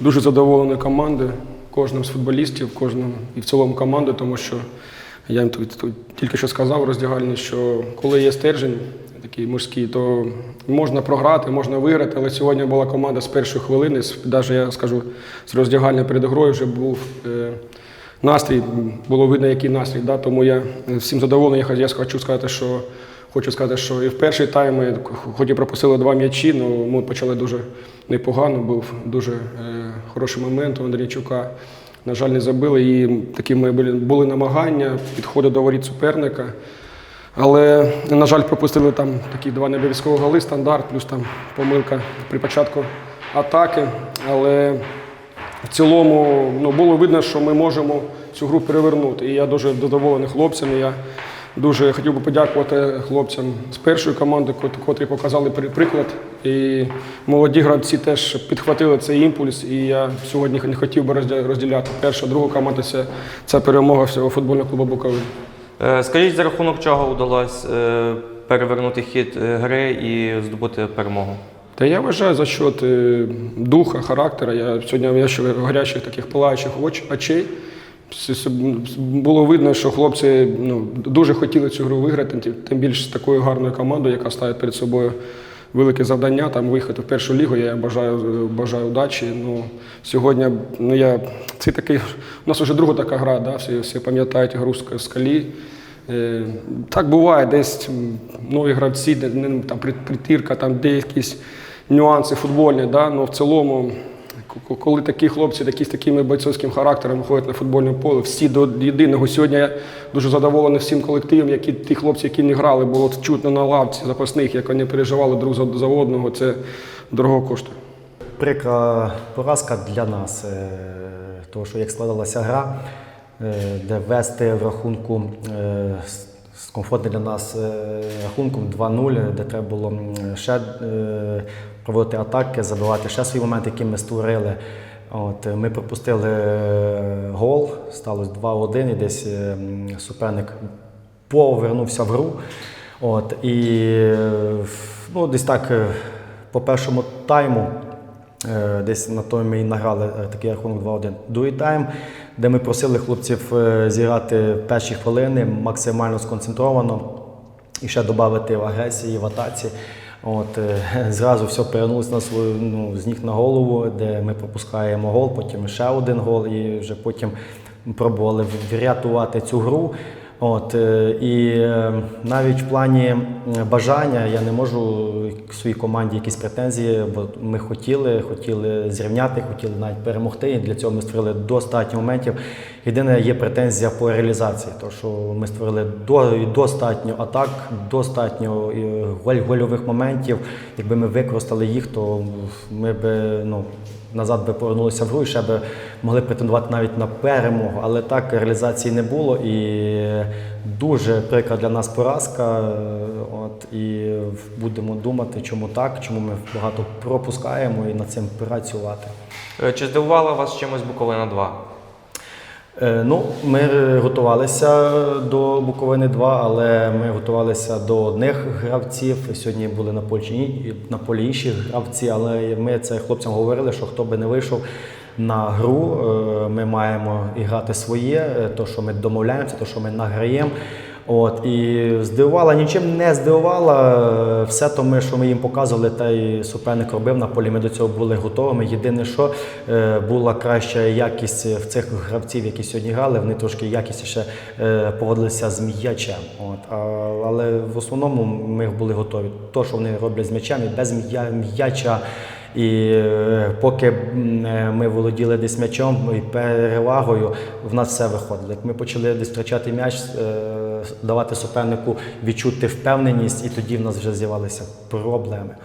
дуже задоволений командою, кожним з футболістів, кожним і в цілому команди, тому що я їм тут, тут тільки що сказав роздягальні, що коли є стержень такий мужський, то можна програти, можна виграти. Але сьогодні була команда з першої хвилини, навіть я скажу, з роздягальня перед грою вже був. е, Настрій було видно, який настрій. Да? Тому я всім задоволений. Я хочу сказати, що хочу сказати, що і в перший тайм ми хоч і пропустили два м'ячі, але ми почали дуже непогано. Був дуже е, хороший момент у Андрійчука. На жаль, не забили. І такі ми були, були намагання, підходи до воріт суперника. Але, на жаль, пропустили там такі два необов'язкові голи, стандарт, плюс там помилка при початку атаки. Але в цілому ну, було видно, що ми можемо цю гру перевернути. І я дуже задоволений хлопцями. Дуже хотів би подякувати хлопцям з першої команди, котрі показали приклад. І молоді гравці теж підхватили цей імпульс. І я сьогодні не хотів би розділяти перша, друга команда це, це перемога всього футбольного клубу Буковина. Е, Скажіть, за рахунок чого вдалося е, перевернути хід е, гри і здобути перемогу? Та я вважаю за счет духа, характера. Я сьогодні я ще гарячих таких палаючих очей. Було видно, що хлопці ну, дуже хотіли цю гру виграти, тим- більше з такою гарною командою, яка ставить перед собою велике завдання, там вихід в першу лігу. Я бажаю, бажаю удачі. Ну, сьогодні ну, я, це такий, у нас вже друга така гра, да? всі, всі пам'ятають гру з скалі. Е, Так буває, десь нові гравці, там притирка, там де якісь нюанси футбольні, да? але в цілому, коли такі хлопці, такі з такими бойцовським характером ходять на футбольне поле, всі до єдиного. Сьогодні я дуже задоволений всім колективом, які ті хлопці, які не грали, було чутно на лавці запасних, як вони переживали друг за, одного, це дорого коштує. Прикра поразка для нас, е, тому що як складалася гра, е, де вести в рахунку е, з- комфортним для нас рахунком 2-0, де треба було ще проводити атаки, забивати ще свої моменти, які ми створили. От, е, ми пропустили е, гол, сталося 2-1, і десь е, суперник повернувся в гру. От, і ну, десь так по першому тайму. Десь на той ми і награли такий рахунок 2-1. Другий тайм, де ми просили хлопців зіграти перші хвилини максимально сконцентровано і ще додати в агресії, в атаці. От, е, зразу все перенулося на свою ну, з ніг на голову, де ми пропускаємо гол, потім ще один гол, і вже потім пробували врятувати цю гру. От, е, і е, навіть в плані бажання я не можу своїй команді якісь претензії, бо ми хотіли, хотіли зрівняти, хотіли навіть перемогти. І для цього ми створили достатньо моментів. Єдине є претензія по реалізації, тому що ми створили до, достатньо атак, достатньо е, голь, гольових моментів. Якби ми використали їх, то ми би ну, назад би повернулися в гру і ще би могли претендувати навіть на перемогу. Але так реалізації не було і дуже прикра для нас поразка. От, і будемо думати, чому так, чому ми багато пропускаємо і над цим працювати. Е, Чи здивувала вас чимось Буковина 2? Е, Ну, ми готувалися до Буковини 2, але ми готувалися до одних гравців. Сьогодні були на полі, на полі інші гравці, але ми це хлопцям говорили, що хто би не вийшов на гру, е, ми маємо іграти грати своє, е, то, що ми домовляємося, то, що ми награємо. От, і здивувала, нічим не здивувала. Е, Все то, ми, що ми їм показували, та й суперник робив на полі. Ми до цього були готовими. Єдине, що е, була краща якість в цих гравців, які сьогодні грали, вони трошки якісніше е, поводилися з м'ячем. От, але в основному ми були готові. То, що вони роблять з м'ячем і без м'я- м'яча. І е, поки е, ми володіли десь м'ячом і перевагою, в нас все виходило. Як ми почали десь втрачати м'яч, е, давати супернику відчути впевненість, і тоді в нас вже з'явилися проблеми.